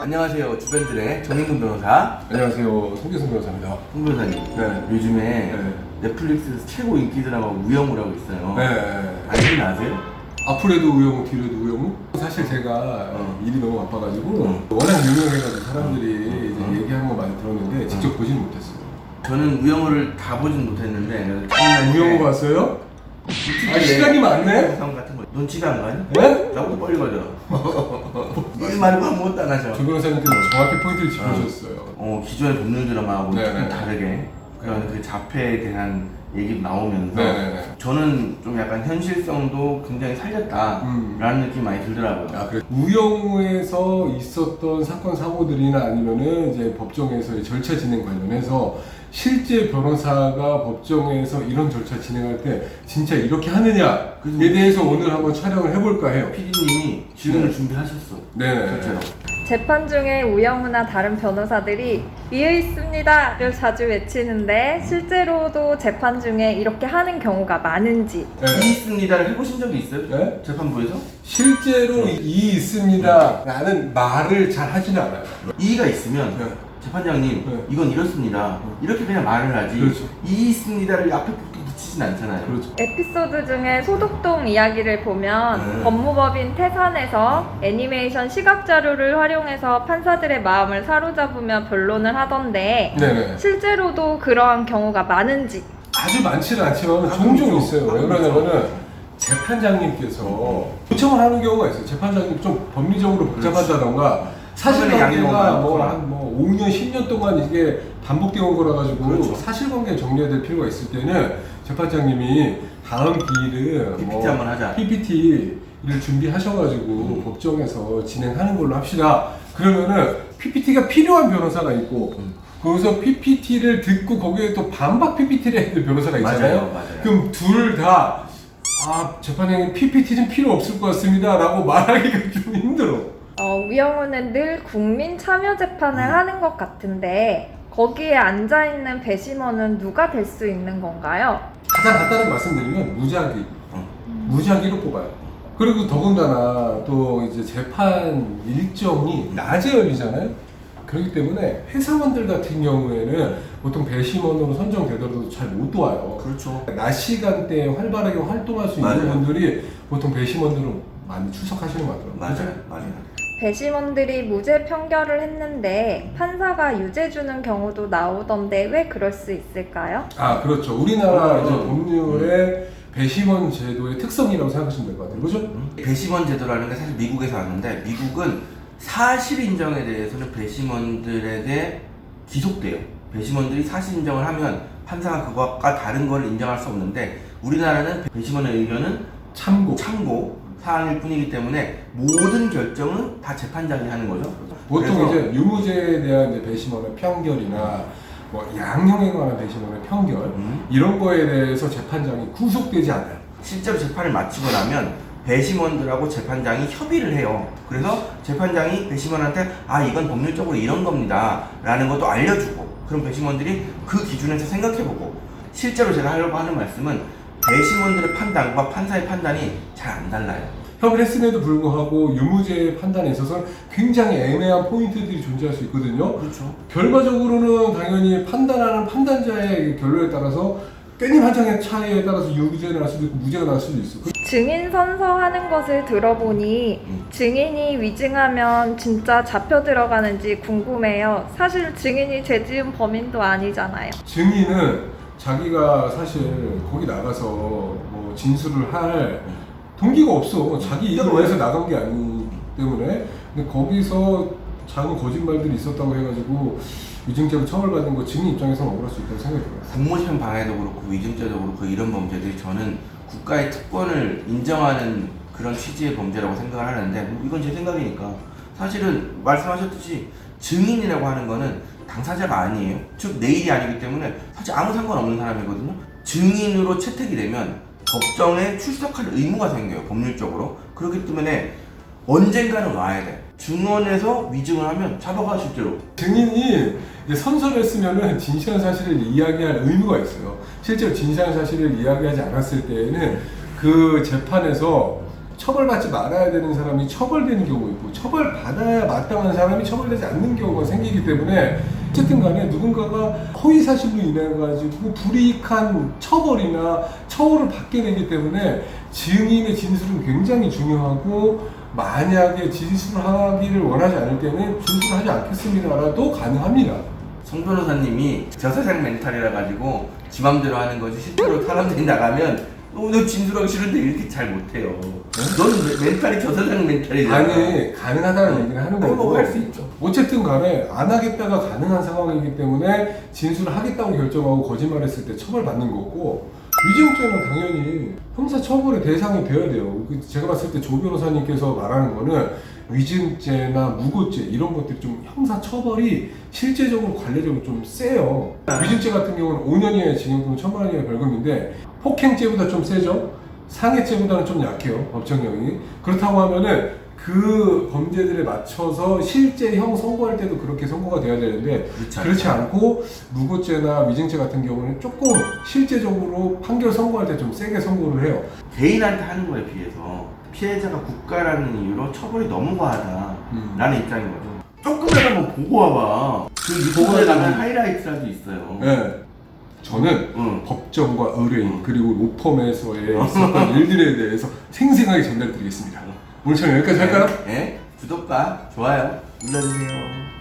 안녕하세요 주변들의 정인근 변호사 안녕하세요. 송기성 변호사입니다. 홍 변호사님 네. 요즘에 네. 넷플릭스에서 최고 인기 드라마 우영우라고 있어요 네. 알긴 아세요? 앞으로도 우영우, 뒤로도 우영우. 사실 제가 어. 일이 너무 바빠가지고 어. 워낙 유명해가지고 사람들이 이제 어. 얘기하는 거 많이 들었는데 직접 보지는 못했어요. 저는 우영우를 다 보진 못했는데 참날 우영우 봤어요? 아, 시간이 많네? 영상 같은 거 눈치가 안 가니? 네? 나보다 빨리 가잖아 일 말고 아무것도 안 하셔 조 변호사님께서 정확히 포인트를 짚어주셨어요. 어, 기존의 법률 드라마하고 네, 조금 네. 다르게 그런 그 자폐에 대한 얘기도 나오면서 네네네. 저는 좀 약간 현실성도 굉장히 살렸다라는 음. 느낌 많이 들더라고요. 아, 그래. 우영우에서 있었던 사건 사고들이나 아니면은 이제 법정에서의 절차 진행 관련해서 실제 변호사가 법정에서 이런 절차 진행할 때 진짜 이렇게 하느냐에 그래서 대해서 오늘 한번 촬영을 해볼까 해요. PD님이 질문을 네. 준비하셨어. 네. 실제로. 재판 중에 우영우나 다른 변호사들이 이의 있습니다를 자주 외치는데 실제로도 재판 중에 이렇게 하는 경우가 많은지 네. 이 있습니다를 해보신 적이 있어요? 네? 재판부에서? 실제로 이 있습니다. 라는 말을 잘 하지는 않아요. 이의가 있으면 네. 재판장님 네. 이건 이렇습니다. 이렇게 그냥 말을 하지. 그렇죠. 이 있습니다를 앞에 붙이진 않잖아요. 그렇죠. 에피소드 중에 소독동 이야기를 보면 네. 법무법인 태산에서 애니메이션 시각 자료를 활용해서 판사들의 마음을 사로잡으며 변론을 하던데 네네. 실제로도 그러한 경우가 많은지 아주 많지는 않지만 가끔 종종 있죠. 있어요. 왜 가끔 그러냐면은 재판장님께서 요청을 하는 경우가 있어요. 재판장님 좀 법리적으로 복잡하다던가 사실관계가 많고. 뭐한 뭐 5년 10년 동안 이게 반복되어 온 거라 가지고 그렇죠. 사실관계 정리해야 될 필요가 있을 때는 재판장님이 다음 기일은 PPT 한번 하자. PPT를 준비하셔가지고 법정에서 진행하는 걸로 합시다. 그러면은 PPT가 필요한 변호사가 있고 음. 거기서 PPT를 듣고 거기에 또 반박 PPT를 해야 될 변호사가 있잖아요. 맞아요, 맞아요. 그럼 둘 다 아, 재판장님 PPT 는 필요 없을 것 같습니다. 라고 말하기가 좀 힘들어. 어, 우영우는 늘 국민 참여 재판을 음. 하는 것 같은데 거기에 앉아 있는 배심원은 누가 될 수 있는 건가요? 가장 간단하게 말씀드리면 무작위. 어. 무작위로 뽑아요. 그리고 더군다나 또 이제 재판 일정이 낮에 열리잖아요. 그렇기 때문에 회사원들 같은 경우에는 보통 배심원으로 선정되더라도 잘 못 와요. 그렇죠. 낮 시간대에 활발하게 활동할 수 있는 맞아요. 분들이 보통 배심원들로 많이 출석하시는 것 같더라고요. 맞아요. 맞아요. 배심원들이 무죄 판결을 했는데 판사가 유죄 주는 경우도 나오던데 왜 그럴 수 있을까요? 아 그렇죠. 우리나라 음. 이제 법률의 배심원 제도의 특성이라고 생각하시면 될 것 같아요. 그죠? 음? 배심원 제도라는 게 사실 미국에서 왔는데 미국은 사실 인정에 대해서는 배심원들에게 기속돼요. 배심원들이 사실 인정을 하면 판사가 그것과 다른 걸 인정할 수 없는데 우리나라는 배심원의 의견은 참고. 참고 사항일 뿐이기 때문에 모든 결정은 다 재판장이 하는 거죠. 보통 그래서 이제 유무죄에 대한 이제 배심원의 편결이나 뭐 양형에 관한 배심원의 편결 음, 이런 거에 대해서 재판장이 구속되지 않아요. 실제로 재판을 마치고 나면 배심원들하고 재판장이 협의를 해요. 그래서 재판장이 배심원한테 아 이건 법률적으로 이런 겁니다. 라는 것도 알려주고 그럼 배심원들이 그 기준에서 생각해보고 실제로 제가 하려고 하는 말씀은 배심원들의 판단과 판사의 판단이 잘 안 달라요. 협의를 했음에도 불구하고 유무죄의 판단에 있어서 굉장히 애매한 포인트들이 존재할 수 있거든요. 그렇죠. 결과적으로는 당연히 판단하는 판단자의 결론에 따라서 깻잎 한 장의 차이에 따라서 유죄가 날 수도 있고 무죄가 날 수도 있어. 그- 증인 선서하는 것을 들어보니 음. 증인이 위증하면 진짜 잡혀 들어가는지 궁금해요. 사실 증인이 죄 지은 범인도 아니잖아요. 증인은 자기가 사실 거기 나가서 뭐 진술을 할 동기가 없어. 자기 이익을 위해서 나간 게 아니기 때문에. 근데 거기서 작은 거짓말들이 있었다고 해가지고 위증죄로 처벌받는 거 증인 입장에서는 억울할 수 있다고 생각이 들어요. 공모시험 방해도 그렇고 위증죄도 그렇고 이런 범죄들이 저는 국가의 특권을 인정하는 그런 취지의 범죄라고 생각을 하는데 뭐 이건 제 생각이니까 사실은 말씀하셨듯이 증인이라고 하는 거는 당사자가 아니에요. 즉 내일이 아니기 때문에 사실 아무 상관없는 사람이거든요. 증인으로 채택이 되면 법정에 출석할 의무가 생겨요. 법률적으로. 그렇기 때문에 언젠가는 와야 돼. 증언에서 위증을 하면 잡아가 실제로. 증인이 선서를 쓰면은 진실한 사실을 이야기할 의무가 있어요. 실제로 진실한 사실을 이야기하지 않았을 때에는 그 재판에서 처벌받지 말아야 되는 사람이 처벌되는 경우가 있고 처벌받아야 마땅한 사람이 처벌되지 않는 경우가 생기기 때문에 어쨌든 간에 누군가가 허위 사실로 인해 가지고 불이익한 처벌이나 처벌을 받게 되기 때문에 증인의 진술은 굉장히 중요하고 만약에 진술을 하기를 원하지 않을 때는 진술하지 않겠습니다라도 가능합니다. 성 변호사님이 저 세상 멘탈이라 가지고 지 맘대로 하는 거지 실제로 사람들이 나가면 어, 너 진술하기 싫은데 이렇게 잘 못해요. 넌 멘- 멘탈이 저 세상 멘탈이잖아. 아니 가능하다는 얘기를 하는 아니, 거고 뭐 할 수 있죠. 어쨌든 간에 안 하겠다가 가능한 상황이기 때문에 진술을 하겠다고 결정하고 거짓말했을 때 처벌받는 거고 위증죄는 당연히 형사 처벌의 대상이 되어야 돼요. 그 제가 봤을 때 조 변호사님께서 말하는 거는 위증죄나 무고죄 이런 것들이 좀 형사 처벌이 실제적으로 관례적으로 좀 세요. 위증죄 같은 경우는 5년 이하의 징역 또는 천만 원 이하의 벌금인데 폭행죄보다 좀 세죠. 상해죄보다는 좀 약해요 법정형이 그렇다고 하면은 그 범죄들에 맞춰서 실제 형 선고할 때도 그렇게 선고가 돼야 되는데 그렇지 그렇지 않고 무고죄나 위증죄 같은 경우는 조금 실제적으로 판결 선고할 때 좀 세게 선고를 해요 개인한테 하는 거에 비해서 피해자가 국가라는 이유로 처벌이 너무 과하다라는 음. 입장인 거죠. 조금이라도 한번 보고 와봐. 그 유튜브에 가면 하이라이트라도 있어요. 네. 저는 응. 법정과 의뢰인 그리고 로펌에서의 있었던 일들에 대해서 생생하게 전달드리겠습니다 오늘 저는 여기까지 할까요? 네. 구독과 좋아요 눌러주세요.